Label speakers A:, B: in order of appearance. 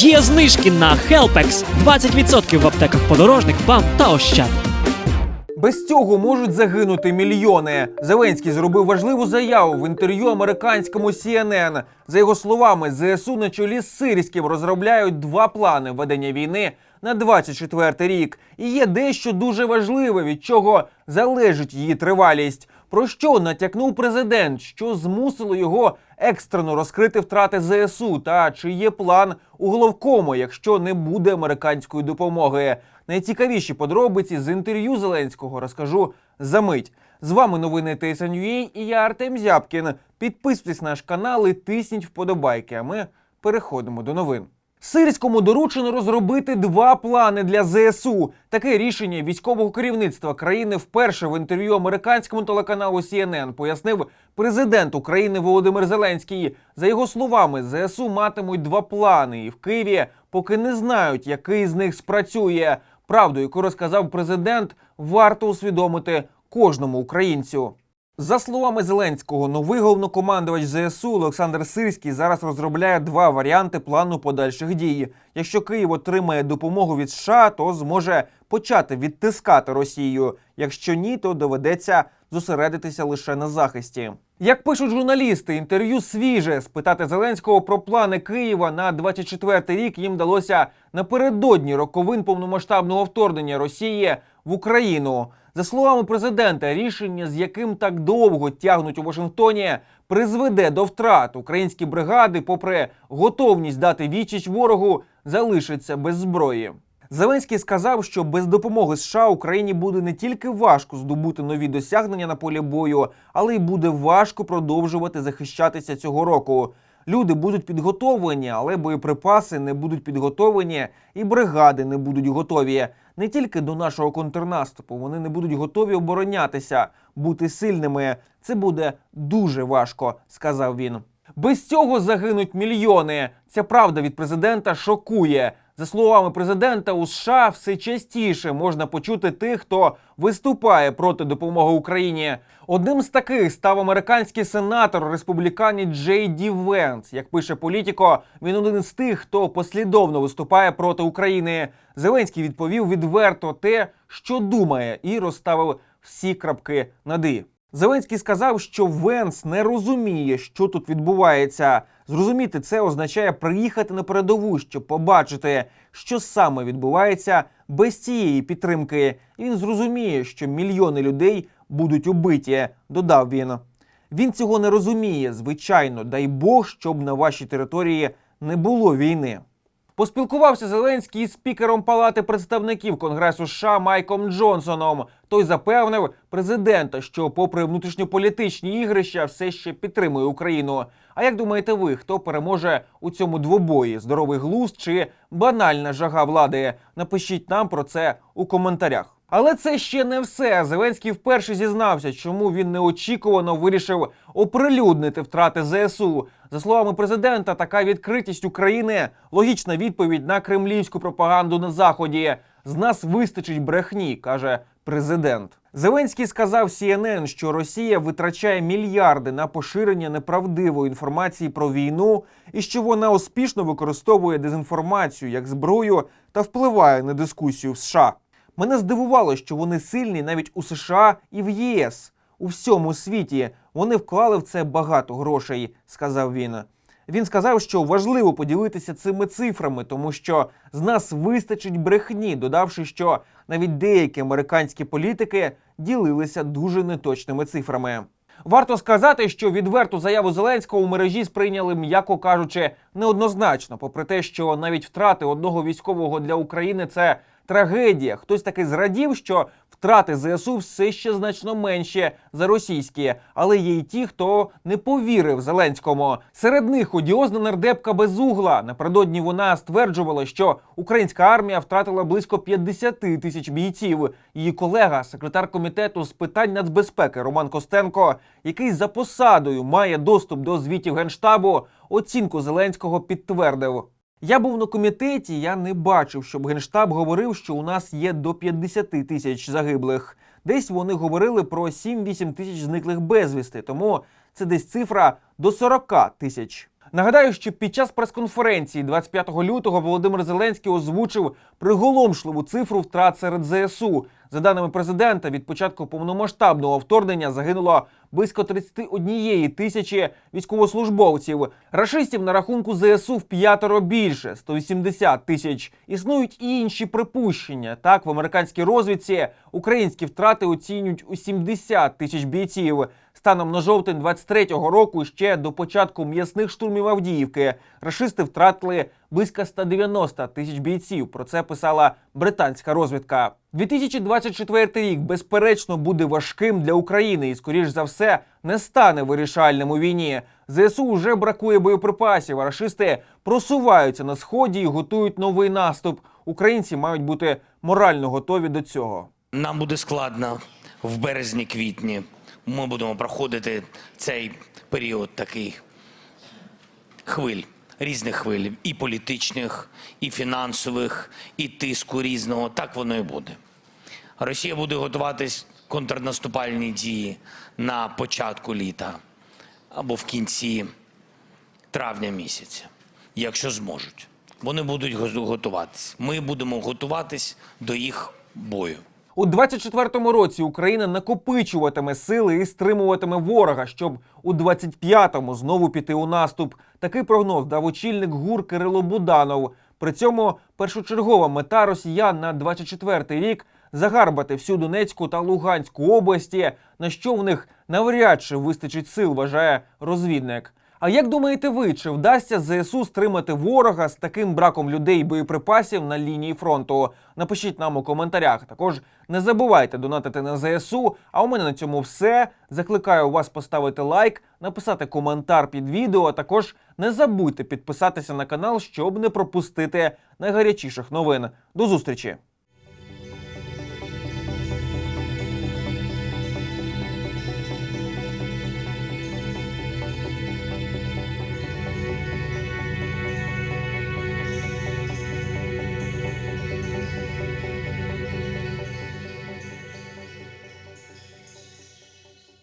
A: Є знижки на Helpex 20% в аптеках подорожник, БАМ та Ощад.
B: Без цього можуть загинути мільйони. Зеленський зробив важливу заяву в інтерв'ю американському CNN. За його словами, ЗСУ на чолі з Сирським розробляють два плани ведення війни на 24 рік. І є дещо дуже важливе, від чого залежить її тривалість. Про що натякнув президент, що змусило його екстрено розкрити втрати ЗСУ, та чи є план у головкому, якщо не буде американської допомоги. Найцікавіші подробиці з інтерв'ю Зеленського розкажу за мить. З вами новини TSN.ua і я Артем Зябкін. Підписуйтесь на наш канал і тисніть вподобайки. А ми переходимо до новин. Сирському доручено розробити два плани для ЗСУ. Таке рішення військового керівництва країни вперше в інтерв'ю американському телеканалу CNN пояснив президент України Володимир Зеленський. За його словами, ЗСУ матимуть два плани, і в Києві поки не знають, який з них спрацює. Правду, яку розказав президент, варто усвідомити кожному українцю. За словами Зеленського, новий головнокомандувач ЗСУ Олександр Сирський зараз розробляє два варіанти плану подальших дій. Якщо Київ отримає допомогу від США, то зможе почати відтискати Росію. Якщо ні, то доведеться зосередитися лише на захисті. Як пишуть журналісти, інтерв'ю свіже спитати Зеленського про плани Києва на 24-й рік їм вдалося напередодні роковин повномасштабного вторгнення Росії в Україну. За словами президента, рішення, з яким так довго тягнуть у Вашингтоні, призведе до втрат. Українські бригади, попри готовність дати відсіч ворогу, залишаться без зброї. Зеленський сказав, що без допомоги США Україні буде не тільки важко здобути нові досягнення на полі бою, але й буде важко продовжувати захищатися цього року. Люди будуть підготовлені, але боєприпаси не будуть підготовлені, і бригади не будуть готові. Не тільки до нашого контрнаступу, вони не будуть готові оборонятися, бути сильними. Це буде дуже важко, сказав він. Без цього загинуть мільйони. Ця правда від президента шокує. За словами президента, у США все частіше можна почути тих, хто виступає проти допомоги Україні. Одним з таких став американський сенатор республіканець Джей Ді Венс. Як пише політико, він один з тих, хто послідовно виступає проти України. Зеленський відповів відверто те, що думає, і розставив всі крапки над «і». Зеленський сказав, що Венс не розуміє, що тут відбувається. Зрозуміти це означає приїхати на передову, щоб побачити, що саме відбувається без цієї підтримки. Він зрозуміє, що мільйони людей будуть убиті. Додав він. Він цього не розуміє. Звичайно, дай Бог, щоб на вашій території не було війни. Поспілкувався Зеленський із спікером Палати представників Конгресу США Майком Джонсоном. Той запевнив президента, що, попри внутрішньополітичні ігрища, все ще підтримує Україну. А як думаєте ви, хто переможе у цьому двобої? Здоровий глузд чи банальна жага влади? Напишіть нам про це у коментарях. Але це ще не все. Зеленський вперше зізнався, чому він неочікувано вирішив оприлюднити втрати ЗСУ. За словами президента, така відкритість України логічна відповідь на кремлівську пропаганду на заході. З нас вистачить брехні, каже президент. Зеленський сказав CNN, що Росія витрачає мільярди на поширення неправдивої інформації про війну і що вона успішно використовує дезінформацію як зброю та впливає на дискусію в США. Мене здивувало, що вони сильні навіть у США і в ЄС. У всьому світі вони вклали в це багато грошей, сказав він. Він сказав, що важливо поділитися цими цифрами, тому що з нас вистачить брехні, додавши, що навіть деякі американські політики ділилися дуже неточними цифрами. Варто сказати, що відверту заяву Зеленського у мережі сприйняли, м'яко кажучи, неоднозначно, попри те, що навіть втрати одного військового для України це трагедія. Хтось таки зрадів, що втрати ЗСУ все ще значно менші за російські, але є й ті, хто не повірив Зеленському. Серед них одіозна нардепка Безугла. Напередодні вона стверджувала, що українська армія втратила близько 50 тисяч бійців. Її колега, секретар комітету з питань нацбезпеки Роман Костенко, який за посадою має доступ до звітів генштабу, оцінку Зеленського підтвердив. Я був на комітеті, я не бачив, щоб генштаб говорив, що у нас є до 50 тисяч загиблих. Десь вони говорили про 7-8 тисяч зниклих безвісти, тому це десь цифра до 40 тисяч. Нагадаю, що під час прес-конференції 25 лютого Володимир Зеленський озвучив приголомшливу цифру втрат серед ЗСУ. За даними президента, від початку повномасштабного вторгнення загинуло близько 31 тисячі військовослужбовців. Рашистів на рахунку ЗСУ в п'ятеро більше 180 тисяч. Існують і інші припущення. Так, в американській розвідці українські втрати оцінюють у 70 тисяч бійців. Станом на жовтень 23-го року, ще до початку м'ясних штурмів Авдіївки, рашисти втратили близько 190 тисяч бійців. Про це писала британська розвідка. 2024 рік безперечно буде важким для України і, скоріш за все, не стане вирішальним у війні. ЗСУ вже бракує боєприпасів. а Рашисти просуваються на сході і готують новий наступ. Українці мають бути морально готові до цього.
C: Нам буде складно в березні-квітні. Ми будемо проходити цей період такий хвиль, різних хвиль, і політичних, і фінансових, і тиску різного. Так воно і буде. Росія буде готуватись контрнаступальні дії на початку літа або в кінці травня місяця, якщо зможуть. Вони будуть го- готуватись. Ми будемо готуватись до їх бою.
B: У 24-му році Україна накопичуватиме сили і стримуватиме ворога, щоб у 25-му знову піти у наступ. Такий прогноз дав очільник ГУР Кирило Буданов. При цьому першочергова мета росіян на 24-й рік загарбати всю Донецьку та Луганську області, на що в них навряд чи вистачить сил, вважає розвідник. А як думаєте ви, чи вдасться ЗСУ стримати ворога з таким браком людей і боєприпасів на лінії фронту? Напишіть нам у коментарях. Також не забувайте донатити на ЗСУ. А у мене на цьому все. Закликаю вас поставити лайк, написати коментар під відео. А також не забудьте підписатися на канал, щоб не пропустити найгарячіших новин. До зустрічі!